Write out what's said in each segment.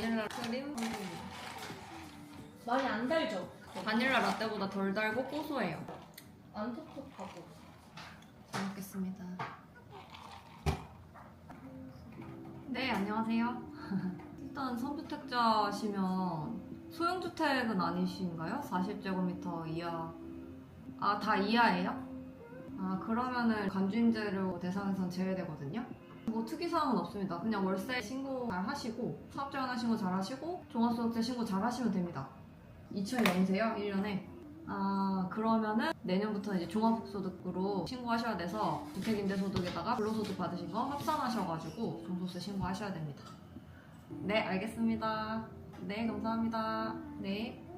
바닐라 크림 많이 안 달죠? 바닐라 라떼보다 덜 달고 고소해요. 안 텁텁하고. 잘 먹겠습니다. 네, 안녕하세요. 일단 선주택자시면 소형주택은 아니신가요? 40제곱미터 이하. 아, 다 이하예요? 아, 그러면은 간주임대료 대상에선 제외되거든요? 뭐 특이사항은 없습니다. 그냥 월세 신고 잘 하시고, 사업자연화 신고 잘 하시고, 종합소득세 신고 잘 하시면 됩니다. 2천이 넘으세요? 1년에? 아 그러면은 내년부터는 이제 종합소득으로 신고하셔야 돼서 주택임대소득에다가 불로소득 받으신 거 합산하셔가지고 종소세 신고하셔야 됩니다. 네 알겠습니다. 네 감사합니다. 네.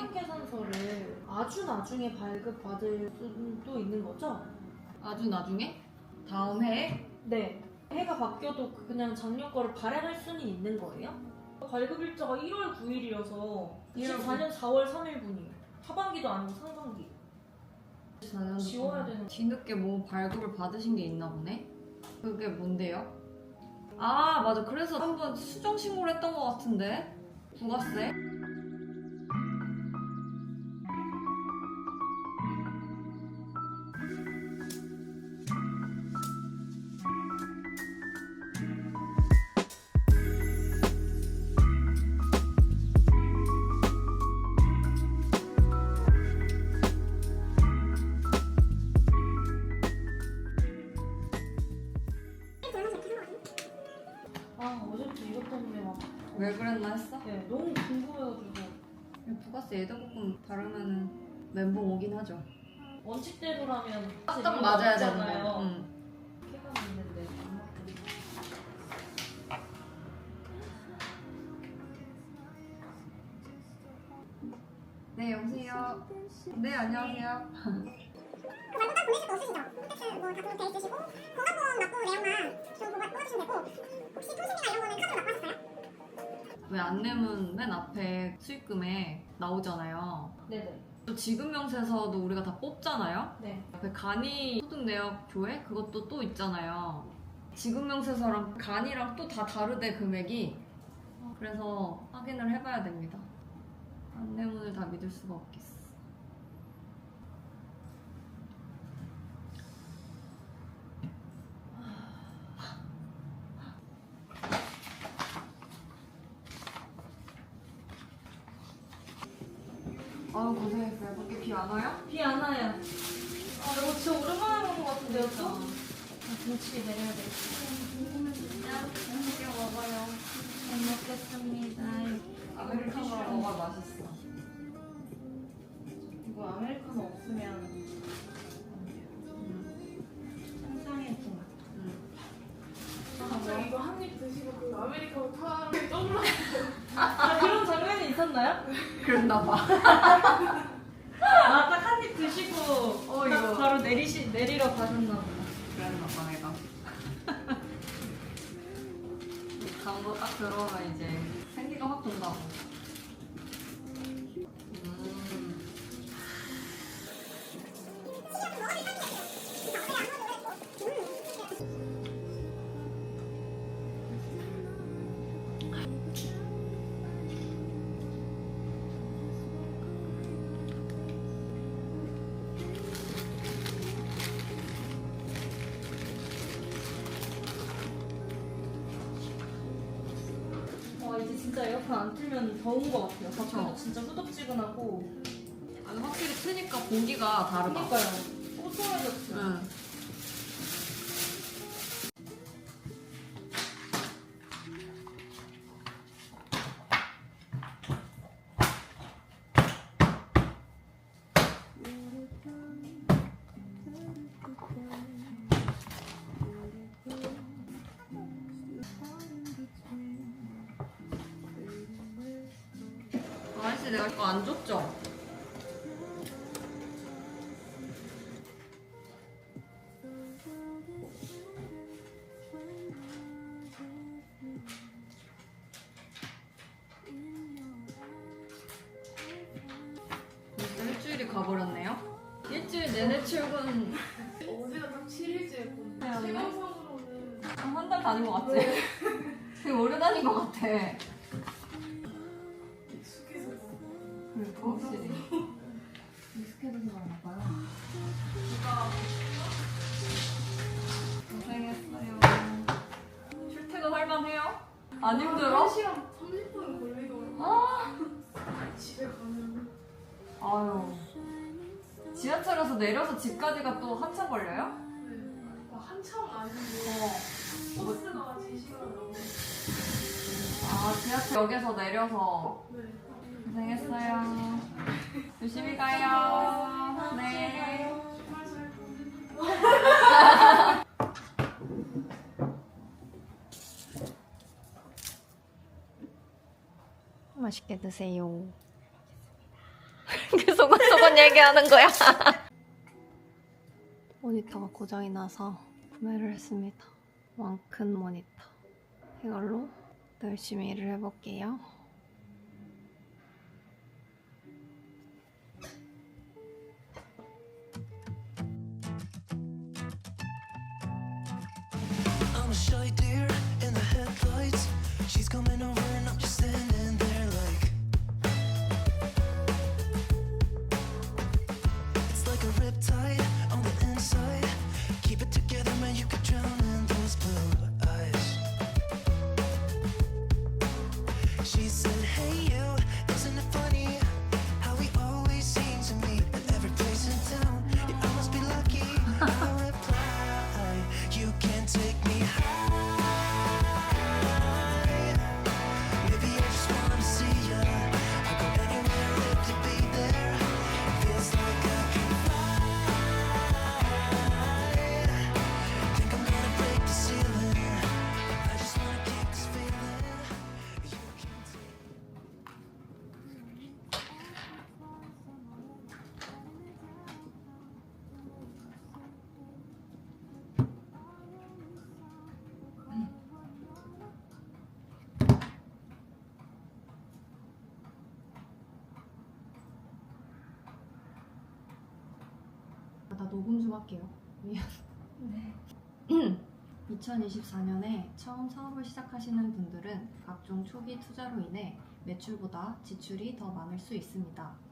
네. 생활계산서를 아주 나중에 발급받을 수도 있는 거죠? 아주 나중에 다음 해에 네. 해가 바뀌어도 그냥 작년 거를 발행할 수는 있는 거예요? 발급 일자가 1월 9일이어서 24년 4월 3일분이에요. 하반기도 아니고 상반기. 지워야 되는 뒤늦게 뭐 발급을 받으신 게 있나 보네. 그게 뭔데요? 아 맞아. 그래서 한번 수정 신고를 했던 것 같은데 부가세. 왜 그랬나 했어? 네, 너무 궁금해가지고 부가세 예대보금 다르면은 멘붕 오긴 하죠. 원칙대로라면 딱 맞아야 되는 잖아요 거. 응. 피가 있는데 안 맞고. 네 여보세요. 네 안녕하세요. 그 말고 딱 보내실 거 없으시죠? 콘택트 뭐다 등록돼 있으시고 건강보험 납부 내용만 좀 뽑아, 뽑아주시면 되고 혹시 통신비나 이런 거는 카드로 납부하셨어요? 왜 안 내면 맨 앞에 수익금에 나오잖아요. 네네. 또 지급 명세서도 우리가 다 뽑잖아요. 네. 그 간이 소득 내역 조회 그것도 또 있잖아요. 지급 명세서랑 간이랑 또 다 다르대 금액이. 그래서 확인을 해봐야 됩니다. 안내문을 다 믿을 수가 없겠어. 고생했어요. 밖에 비 안 와요? 비 안 와요. 아, 이거 진짜 오랜만에 먹은 것 같은데요, 또? 아, 김치 내려야 되겠다. 맛있게 먹어요. 잘 먹겠습니다. 아메리카노 먹어야 맛있어. 이거 아메리카노 없으면 상상의 궁. 갑자기 이거 한 입 드시고 그 아메리카노 타를 떠올라 아, 그런 장면이 있었나요? 그랬나 봐. 아, 딱 한 입 드시고 어, 딱 이거. 바로 내리시, 내리러 가셨나 보다. 그랬나 봐 내가. 이 광고 딱 들어오면 이제 생기가 확 돈다고. 틀면 더운 것 같아요. 밖에도 그쵸. 진짜 후덥지근하고. 아니 확실히 트니까 공기가 다르다. 뽀송해졌어요. 혹시 내가 이거 안 줬죠? 벌써 일주일이 가버렸네요. 일주일 내내 출근 어제가 딱 7일째 했거든요. 네, 체감상으로는 한달 다닌 것 같아. 되게 오래 다닌 것 같아. 확실히 익숙해져서 그런가 봐요. 고생했어요. 출퇴근 할만해요? 안 힘들어? 1시간 30분 걸리더라고요. 아, 집에 가면. 아유. 지하철에서 내려서 집까지가 또 한참 걸려요? 네. 막 한참 아닌데 어. 버스가 3시간 넘게. 아, 지하철역에서 내려서 네. 고생했어요. 조심히 가요. 네. 맛있게 드세요. 계속 소건 얘기하는 거야. 모니터가 고장이 나서 구매를 했습니다. 왕큰 모니터. 이걸로 더 열심히 일을 해볼게요. A shy deer in the headlights. She's coming over 녹음 좀 할게요. 미안. 네. 2024년에 처음 사업을 시작하시는 분들은 각종 초기 투자로 인해 매출보다 지출이 더 많을 수 있습니다.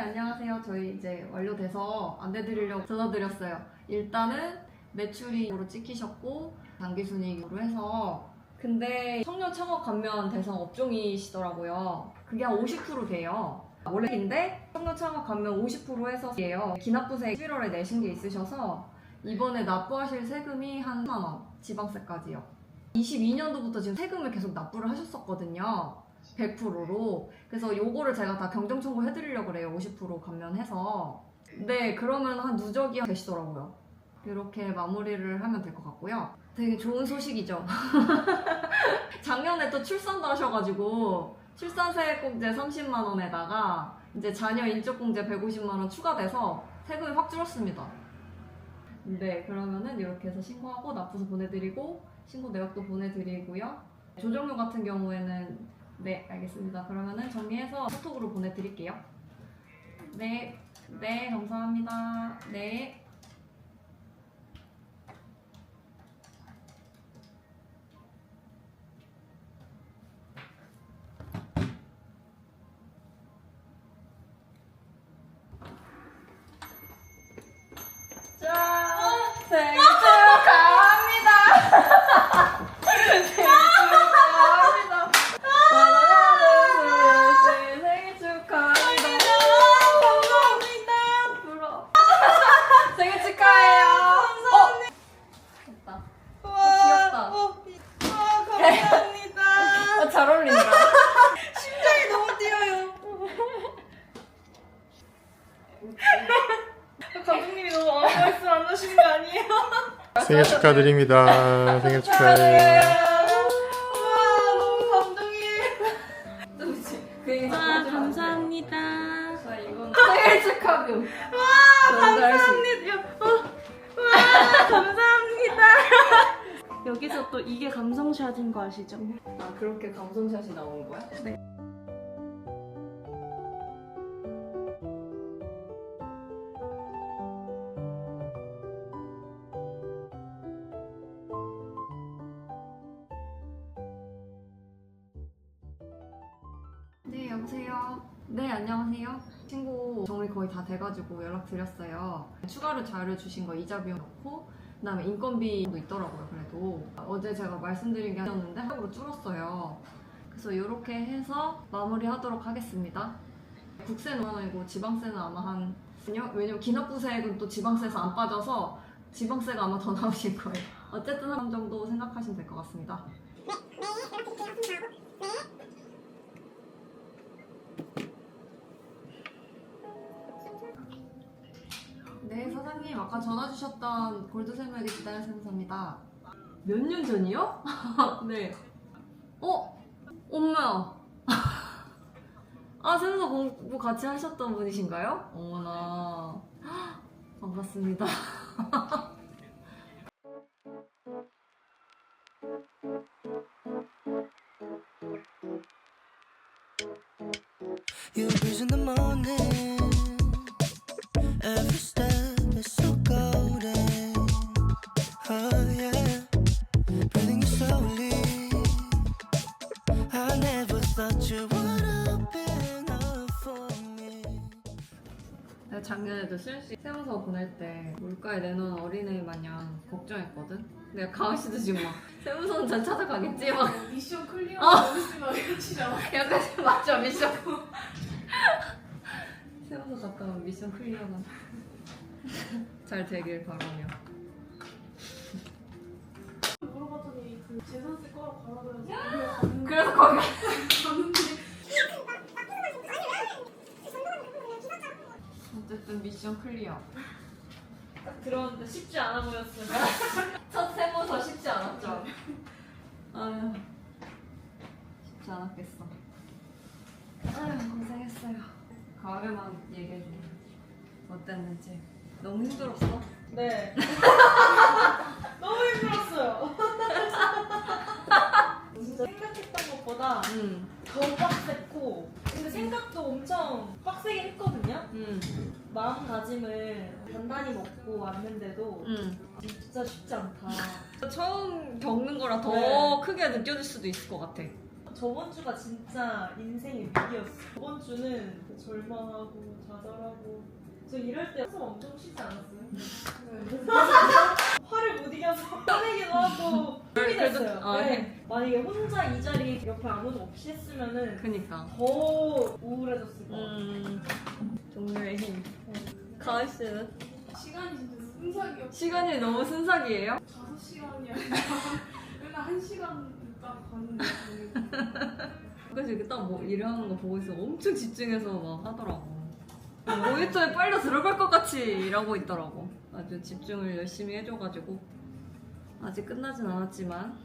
안녕하세요. 저희 이제 완료돼서 안내드리려고 전화드렸어요. 일단은 매출이 로 찍히셨고 단기순이익으로 해서 근데 청년 창업 감면 대상 업종이시더라고요. 그게 한 50% 돼요. 원래인데 청년 창업 감면 50% 해서 예요. 기납부세 11월에 내신 게 있으셔서 이번에 납부하실 세금이 한 1만 원, 지방세까지요. 22년도부터 지금 세금을 계속 납부를 하셨었거든요. 100%로. 그래서 요거를 제가 다 경정 청구 해드리려고 그래요. 50% 감면해서. 네, 그러면 한 누적이 계시더라고요. 이렇게 마무리를 하면 될 것 같고요. 되게 좋은 소식이죠. 작년에 또 출산도 하셔가지고 출산세액공제 30만 원에다가 이제 자녀 인적공제 150만 원 추가돼서 세금이 확 줄었습니다. 네, 그러면은 이렇게 해서 신고하고 납부서 보내드리고 신고 내역도 보내드리고요. 조정료 같은 경우에는 네, 알겠습니다. 그러면은 정리해서 카톡으로 보내드릴게요. 네, 네, 감사합니다. 네. 짠! 생 축하드립니다. 생일 축하해요. 와 너무 감동이에요. 그아 감사합니다. 자, 이건 생일 축하금. 와, 감사합니다. 어, 와 감사합니다. 여기서 또 이게 감성샷인 거 아시죠? 아, 그렇게 감성샷이 나온 거야? 네. 네, 거의 다 돼가지고 연락드렸어요. 추가로 자료 주신 거 이자 비용 넣고, 그 다음에 인건비도 있더라고요, 그래도. 어제 제가 말씀드린 게 아니었는데 한으로 줄었어요. 그래서 이렇게 해서 마무리 하도록 하겠습니다. 국세는 5만 원이고 지방세는 아마 한 왜냐면 기납부세액은 또 지방세에서 안 빠져서 지방세가 아마 더 나오실 거예요. 어쨌든 한 정도 생각하시면 될 것 같습니다. 아까 전화 주셨던 골드샘에게 기다려 세무사입니다. 몇 년 전이요? 네. 어? 엄마야. 아, 세무사 공부 같이 하셨던 분이신가요? 어머나. 반갑습니다. Your breeze in the morning. 내가 작년에 도 실시 세무사 보낼 때 물가에 내놓은 어린애 마냥 걱정했거든. 내가 가은 씨도 지금 막 세무서는 잘 찾아가겠지? 막 어, 미션 클리어 어. 연습만 해치잖아. 약간 맞죠 미션 세워서 가까운 미션 클리어가 잘 되길 바라며 물어봤더니 그 재산세 거라고 받아들여서 그래서 거기 어쨌든 미션 클리어 딱 들었는데 쉽지 않아 보였어요. 첫 세모서 쉽지 않았죠 아유 쉽지 않았겠어 아유 고생했어요 가을에만 얘기해줘 어땠는지 너무 힘들었어? 네. 너무 힘들었어요. 진짜 것보다 응더 빡셌고 근데 생각도 엄청 빡세게 했거든요. 응, 마음가짐을 단단히 먹고 왔는데도 응. 진짜 쉽지 않다. 처음 겪는 거라 더 네. 크게 느껴질 수도 있을 것 같아 저번 주가 진짜 인생의 위기였어. 저번 주는 절망하고 좌절하고 저 이럴 때 항상 엄청 쉬지 않았어요? 화를 못 이겨서 화내기도 하고 힘이 그래도- 됐어요. 아, 네. 만약에 혼자 이 자리 옆에 아무도 없이 했으면은 그니까 더 우울해졌을 것 같아요. 음, 동료의 힘. 가은 씨는 시간이 진짜 순삭이었고 시간이 너무 순삭이에요? 5시간이 아니라 맨날 1시간 딱 봤는데 그래서 이렇게 딱 뭐 일을 하는 거 보고 있어 엄청 집중해서 막 하더라고. 모니터에 빨려 들어갈 것 같이 일하고 있더라고. 아주 집중을 열심히 해줘가지고 아직 끝나진 않았지만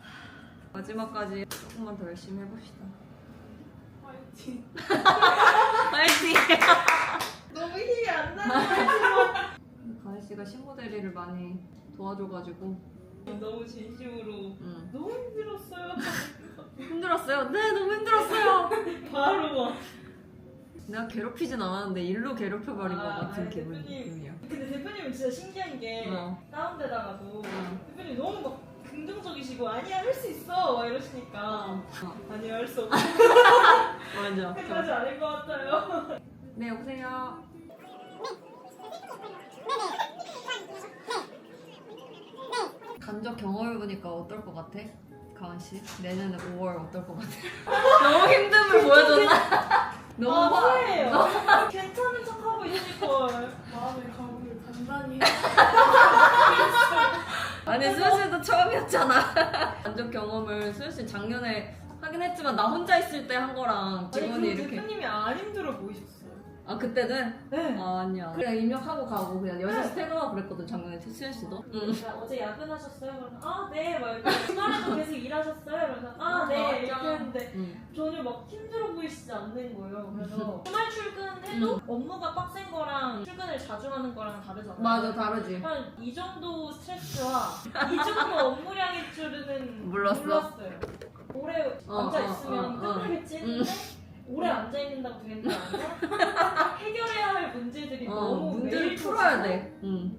마지막까지 조금만 더 열심히 해봅시다. 화이팅 파이팅! 너무 힘이 안 나요. 가은 씨가 신고 대리를 많이 도와줘가지고 너무 진심으로 음. 너무 힘들었어요. 힘들었어요. 네, 너무 힘들었어요. 바로 막. 내가 괴롭히진 않았는데 일로 괴롭혀버린 것 아, 같은 아니, 기분, 대표님. 근데 대표님은 진짜 신기한 게 어. 다운되다가도 어. 대표님 너무 막 긍정적이시고 아니야 할 수 있어 막 이러시니까 어. 아니야 할 수 없어 맞아. 끝까지 아닌 것 같아요. 네, 여보세요. 간접 경험해 보니까 어떨 것 같아? 가은 씨? 내년에 5월 어떨 것 같아? 너무 힘듦을 보여줬나? 너무 아 화- 후회해요. 괜찮은 척하고 있을 걸. 마음의 각오를 단단히 아니 수현 씨도 처음이었잖아. 만족 경험을 수현 씨 작년에 하긴 했지만 나 혼자 있을 때 한 거랑 아니 기분이 그 이렇게. 대표님이 안 힘들어 보이셨어요. 아 그때는 네. 아, 아니야. 그냥 입력하고 가고 그냥 6시 퇴근하고 그랬거든 작년에 수현 씨도. 응. 그러니까 어제 야근하셨어요? 그러면 아 네. 막 이렇게 주말에도 계속 일하셨어요? 그러면 아 네. 이렇게 했는데 응. 전혀 막 힘들어 보이시지 않는 거예요. 그래서 주말 출근해도 업무가 빡센 거랑 출근을 자주 하는 거랑 다르잖아요. 맞아 다르지. 한 이 정도 스트레스와 이 정도 업무량일 줄은 몰랐어. 몰랐어요. 오래 어, 앉아 어, 있으면 어, 어. 끝나겠지 했는데 오래 앉아 있는다고 되는 게 아니라 해결해야 할 문제들이 어, 너무 문제를 매일 풀어야 돼. 응.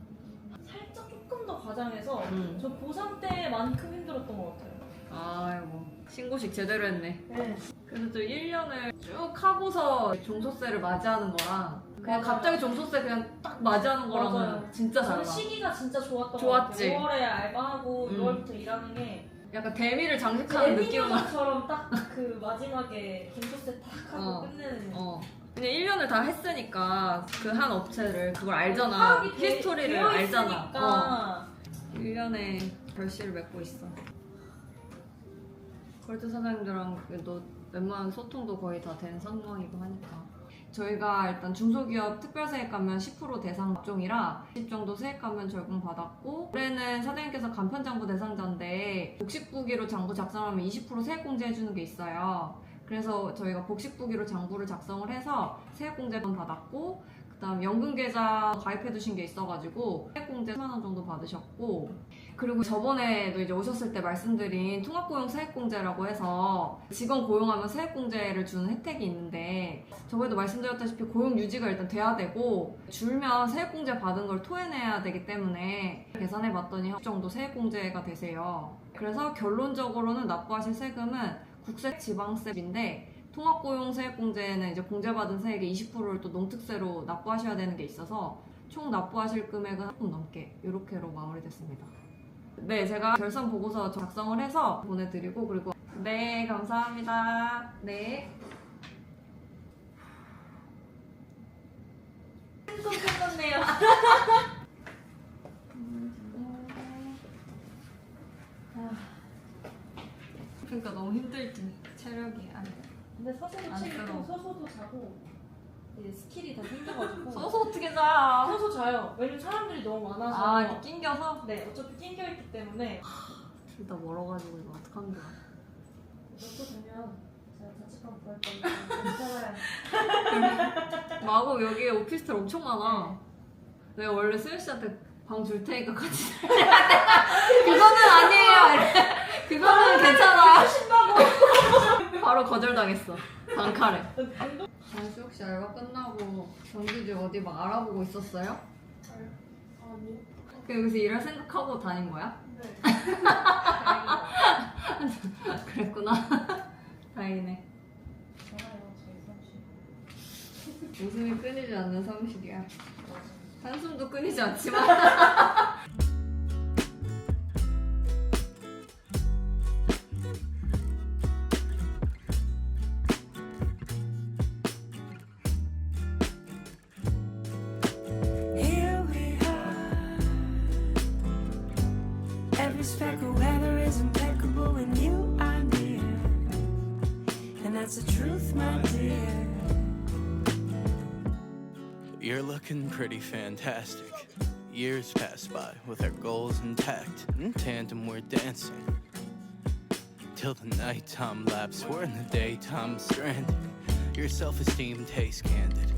살짝 조금 더 과장해서 응. 저 고3 때만큼 힘들었던 것 같아요. 아이고 신고식 제대로 했네. 네. 그래서 또 1년을 쭉 하고서 종소세를 맞이하는 거랑 그냥 맞아요. 갑자기 종소세 그냥 딱 맞이하는 거랑은 맞아요. 진짜 저는 달라. 시기가 진짜 좋았던 좋았지. 것 같아요. 5월에 알바하고 음. 6월부터 일하는 게 약간 대미를 장식하는 느낌은 애니메이션처럼 딱 그 마지막에 김소세 딱 하고 어. 끝내는 어. 그냥 1년을 다 했으니까 그 한 업체를 그걸 알잖아. 파악이 돼- 히스토리를 되어 알잖아. 어. 있으니까 1년에 결실을 맺고 있어. 골드 사장님들랑도 웬만한 소통도 거의 다 된 상황이고 하니까. 저희가 일단 중소기업 특별세액 감면 10% 대상 업종이라 10 정도 세액 감면 적용 받았고 올해는 사장님께서 간편장부 대상자인데 복식부기로 장부 작성하면 20% 세액 공제해주는 게 있어요. 그래서 저희가 복식부기로 장부를 작성을 해서 세액 공제금 받았고 그다음 연금 계좌 가입해 두신 게 있어가지고 세액 공제 10만 원 정도 받으셨고 그리고 저번에도 이제 오셨을 때 말씀드린 통합고용 세액공제라고 해서 직원 고용하면 세액공제를 주는 혜택이 있는데 저번에도 말씀드렸다시피 고용 유지가 일단 돼야 되고 줄면 세액공제 받은 걸 토해내야 되기 때문에 계산해 봤더니 한 정도 세액공제가 되세요. 그래서 결론적으로는 납부하실 세금은 국세 지방세인데 통합고용 세액공제는 이제 공제받은 세액의 20%를 또 농특세로 납부하셔야 되는 게 있어서 총 납부하실 금액은 조금 넘게 이렇게로 마무리됐습니다. 네, 제가 결산 보고서 작성을 해서 보내드리고 그리고 네, 감사합니다. 네. 또 끝났네요. 그러니까 너무 힘들지 체력이 아니 근데 서서도 안 치고. 서서도 자고 이제 스킬이 다 생겨가지고 써서 어떻게 자? 서서 자요. 왜냐면 사람들이 너무 많아서 아 이렇게 낑겨서 네 어차피 낑겨 있기 때문에 둘 다 멀어가지고 이거 거야? 놓고 되면 제가 자취방 구할 거니까 괜찮아요. 마구 여기에 오피스텔 엄청 많아. 내가 원래 수현 씨한테 방 줄 테니까 같이. 그거는 아니에요. 이래. 그거는 괜찮아. 바로 거절당했어. 방카레. 장수 혹시 알바 끝나고 경기지 어디 막 알아보고 있었어요? 아니. 그 여기서 일할 생각하고 다닌 거야? 네. 그랬구나. 다행이네. 웃음이 끊이지 않는 사무실이야. 한숨도 끊이지 않지만. looking pretty fantastic. Years pass by with our goals intact. In tandem, we're dancing. Till the nighttime lapse, we're in the daytime stranded. Your self esteem tastes candid.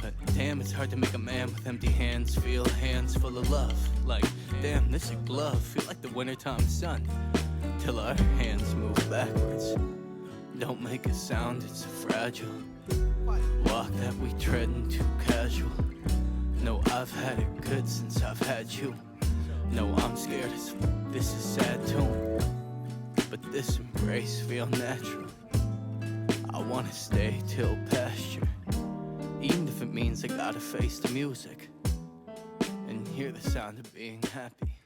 But damn, it's hard to make a man with empty hands feel hands full of love. Like, damn, this a glove. Feel like the wintertime sun. Till our hands move backwards. Don't make a sound, it's fragile. Walk that we treading too casual. No, I've had it good since I've had you. No, I'm scared as this is sad too. But this embrace feel natural. I wanna stay till pasture. Even if it means I gotta face the music and hear the sound of being happy.